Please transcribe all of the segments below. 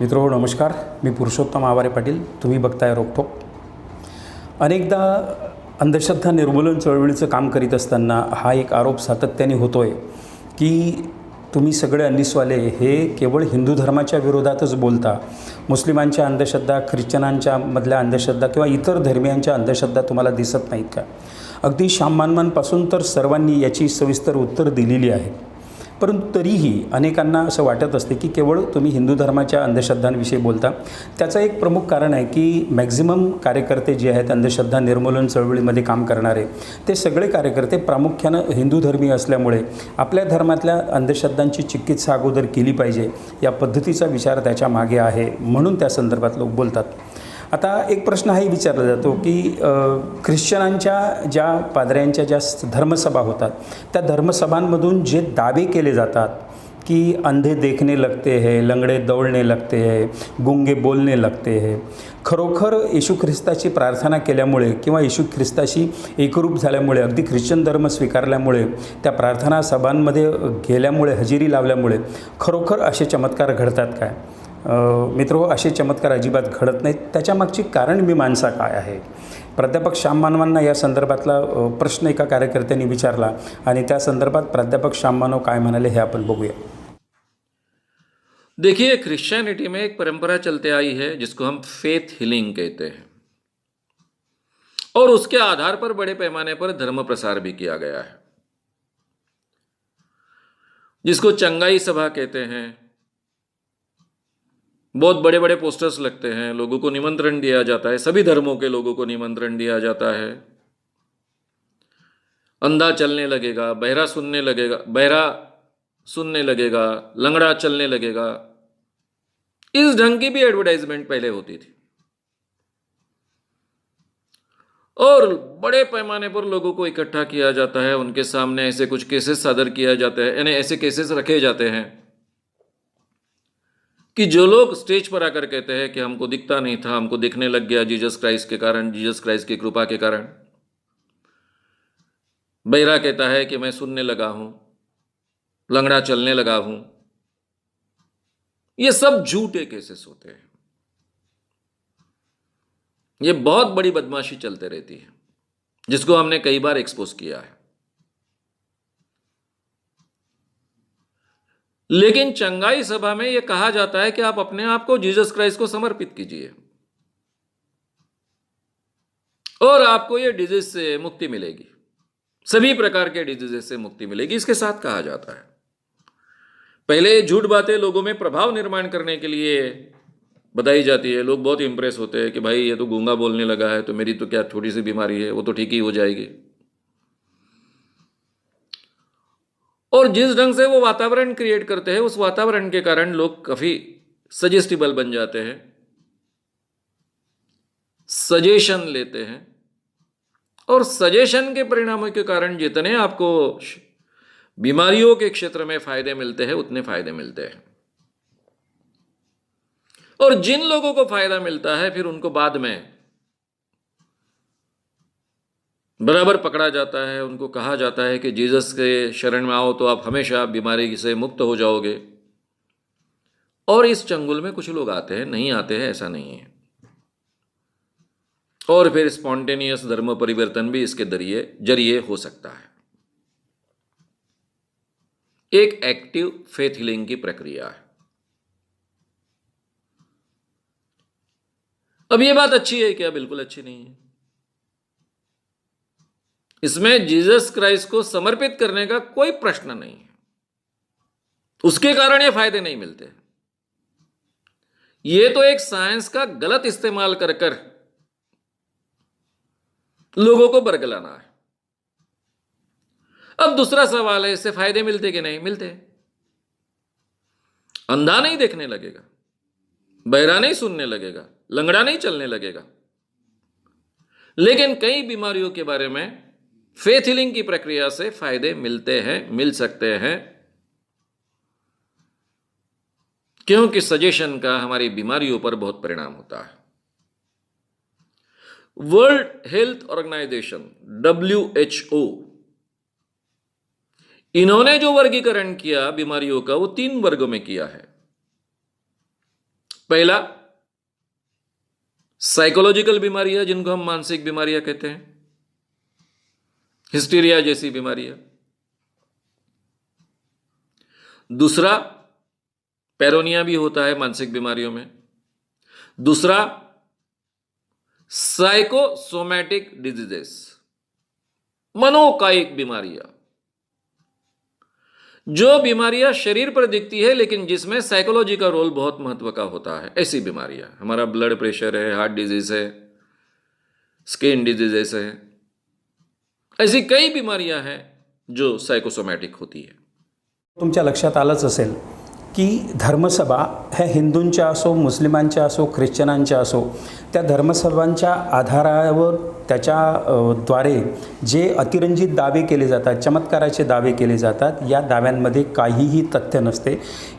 मित्रो नमस्कार। मी पुरुषोत्तम आवारे पाटील तुम्ही बघताय रोकठोक अनेकदा अंधश्रद्धा निर्मूलन चळवळीचं काम करीत असताना हा एक आरोप सातत्याने होतो आहे की तुम्ही सगळे अंनिसवाले हे केवळ हिंदू धर्माच्या विरोधातच बोलता. मुस्लिमांच्या अंधश्रद्धा ख्रिश्चनांच्या मधल्या अंधश्रद्धा किंवा इतर धर्मियांच्या अंधश्रद्धा तुम्हाला दिसत नाहीत का? अगदी श्याममानपासून तर सर्वांनी याची सविस्तर उत्तर दिलेली आहे. परंतु तरीही अनेकांना असं वाटत असते की केवळ तुम्ही हिंदू धर्माच्या अंधश्रद्धांविषयी बोलता. त्याचं एक प्रमुख कारण आहे की मॅक्झिमम कार्यकर्ते जे आहेत अंधश्रद्धा निर्मूलन चळवळीमध्ये काम करणारे ते सगळे कार्यकर्ते प्रामुख्यानं हिंदू धर्मीय असल्यामुळे आपल्या धर्मातल्या अंधश्रद्धांची चिकित्सा अगोदर केली पाहिजे या पद्धतीचा विचार त्याच्यामागे आहे म्हणून त्या संदर्भात लोक बोलतात. आता एक प्रश्न हाही विचारला जातो की ख्रिश्चनांच्या ज्या पादऱ्यांच्या ज्या स- धर्मसभा होतात त्या धर्मसभांमधून जे दावे केले जातात की अंधे देखने लगते हैं लंगडे दौडणे लगते हैं गुंगे बोलणे लगते हैं खरोखर येशू ख्रिस्ताची प्रार्थना केल्यामुळे किंवा येशू ख्रिस्ताशी एकरूप झाल्यामुळे अगदी ख्रिश्चन धर्म स्वीकारल्यामुळे त्या प्रार्थना सभांमध्ये गेल्यामुळे हजेरी लावल्यामुळे खरोखर असे चमत्कार घडतात काय? मित्र असे चमत्कार अजिबात घडत नाहीत. त्याच्यामागची कारण मीमांसा काय आहे? प्राध्यापक श्याम मानवांना या संदर्भातला प्रश्न एका कार्यकर्त्यांनी विचारला संदर्भात प्राध्यापक श्याम मानव काय म्हणाले हे आपण देखिए क्रिश्चियनिटी में एक परंपरा चलते आई है, जिसको हम फेथ हिलिंग कहते हैं। और उसके आधार पर बड़े पैमाने पर धर्म प्रसार भी किया गया है। जिसको चंगाई सभा कहते हैं बहुत बड़े बड़े पोस्टर्स लगते हैं, लोगों को निमंत्रण दिया जाता है, सभी धर्मों के लोगों को निमंत्रण दिया जाता है। अंधा चलने लगेगा, बहरा सुनने लगेगा, बहरा सुनने लगेगा, लंगड़ा चलने लगेगा। इस ढंग की भी एडवर्टाइजमेंट पहले होती थी। और बड़े पैमाने पर लोगों को इकट्ठा किया जाता है, उनके सामने ऐसे कुछ केसेस सादर किया जाता है, यानी ऐसे केसेस रखे जाते हैं। कि जो लोग स्टेज पर आकर कहते हैं कि हमको दिखता नहीं था, हमको दिखने लग गया जीसस क्राइस्ट के कारण, जीसस क्राइस्ट की कृपा के कारण। बहरा कहता है कि मैं सुनने लगा हूँ, लंगड़ा चलने लगा हूँ। ये सब झूठे केसेस होते हैं। ये बहुत बड़ी बदमाशी चलते रहती है, जिसको हमने कई बार एक्सपोज किया है। लेकिन चंगाई सभा में यह कहा जाता है कि आप अपने आप को जीसस क्राइस्ट को समर्पित कीजिए। और आपको यह डिज़ीज़ से मुक्ति मिलेगी। सभी प्रकार के डिजीजेस से मुक्ति मिलेगी, इसके साथ कहा जाता है। पहले झूठ बातें लोगों में प्रभाव निर्माण करने के लिए बताई जाती है। लोग बहुत इंप्रेस होते हैं कि भाई, ये तो गूँगा बोलने लगा है तो मेरी तो क्या छोटी सी बीमारी है, वो तो ठीक ही हो जाएगी। और जिस ढंग से वो वातावरण क्रिएट करते हैं, उस वातावरण के कारण लोग काफ़ी सजेस्टिबल बन जाते हैं सजेशन लेते हैं। और सजेशन के परिणामों के कारण जितने आपको बीमारियों के क्षेत्र में फ़ायदे मिलते हैं, उतने फ़ायदे मिलते हैं। और जिन लोगों को फ़ायदा मिलता है, फिर उनको बाद में बराबर पकड़ा जाता है, उनको कहा जाता है कि जीसस के शरण में आओ तो आप हमेशा बीमारी से मुक्त हो जाओगे। और इस चंगुल में कुछ लोग आते हैं, नहीं आते हैं, ऐसा नहीं है। और फिर स्पॉन्टेनियस धर्म परिवर्तन भी इसके ज़रिए ज़रिए हो सकता है। एक एक्टिव फेथ हीलिंग की प्रक्रिया है। अब यह बात अच्छी है क्या? बिल्कुल अच्छी नहीं है। इसमें जीसस क्राइस्ट को समर्पित करने का कोई प्रश्न नहीं है। उसके कारण ये फ़ायदे नहीं मिलते। ये तो एक साइंस का गलत इस्तेमाल कर कर लोगों को बरगलाना है। अब दूसरा सवाल है, इससे फ़ायदे मिलते कि नहीं मिलते? अंधा नहीं देखने लगेगा, बहरा नहीं सुनने लगेगा, लंगड़ा नहीं चलने लगेगा। लेकिन कई बीमारियों के बारे में फेथ हीलिंग की प्रक्रिया से फ़ायदे मिलते हैं, मिल सकते हैं। क्योंकि सजेशन का हमारी बीमारियों पर बहुत परिणाम होता है। World health organisation W H O इन्होंने जो वर्गीकरण किया बीमारियों का, वो तीन वर्गों में किया है। पहला साइकोलॉजिकल बीमारियाँ, जिनको हम मानसिक बीमारियाँ कहते हैं। हिस्टीरिया जैसी बीमारी है। दूसरा, पेरोनिया भी होता है मानसिक बीमारियों में। दूसरा साइकोसोमैटिक डिजीजेस मनोकायिक बीमारियाँ। जो बीमारियाँ शरीर पर दिखती है, लेकिन जिसमें साइकोलॉजी का रोल बहुत महत्व का होता है, ऐसी बीमारियाँ। हमारा ब्लड प्रेशर है हार्ट डिज़ीज़ है स्किन डिजीजेस है। ऐसी कई बीमारियां हैं जो सायकोसोमॅटिक होती है। तुमच्या लक्षात आलंच असेल की धर्मसभा ह्या हिंदूंच्या असो मुस्लिमांच्या असो ख्रिश्चनांच्या असो त्या धर्मसभांच्या आधारावर त्याच्या द्वारे जे अतिरंजित दावे केले जातात चमत्काराचे दावे केले जातात या दाव्यांमध्ये काहीही तथ्य नसते.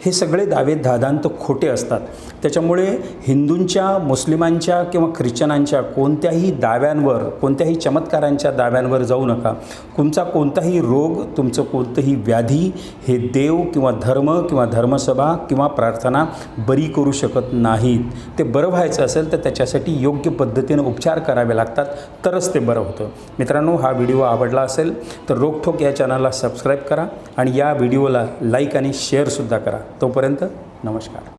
हे सगळे दावे धादांत खोटे असतात. त्याच्यामुळे हिंदूंच्या मुस्लिमांच्या किंवा ख्रिश्चनांच्या कोणत्याही दाव्यांवर कोणत्याही चमत्कारांच्या दाव्यांवर जाऊ नका. तुमचा कोणताही रोग तुमचं कोणतंही व्याधी हे देव किंवा धर्म किंवा धर्मसभा किंवा प्रार्थना बरी करू शकत नाहीत. ते बरं व्हायचं असेल तर त्याच्यासाठी योग्य पद्धतीनं उपचार करावे लागतात. तरच ते बरं होतं. मित्रांनो हा व्हिडिओ आवडला असेल तर रोकठोक या चॅनलला सबस्क्राईब करा आणि या व्हिडिओला लाईक आणि शेअरसुद्धा करा. तोपर्यंत नमस्कार.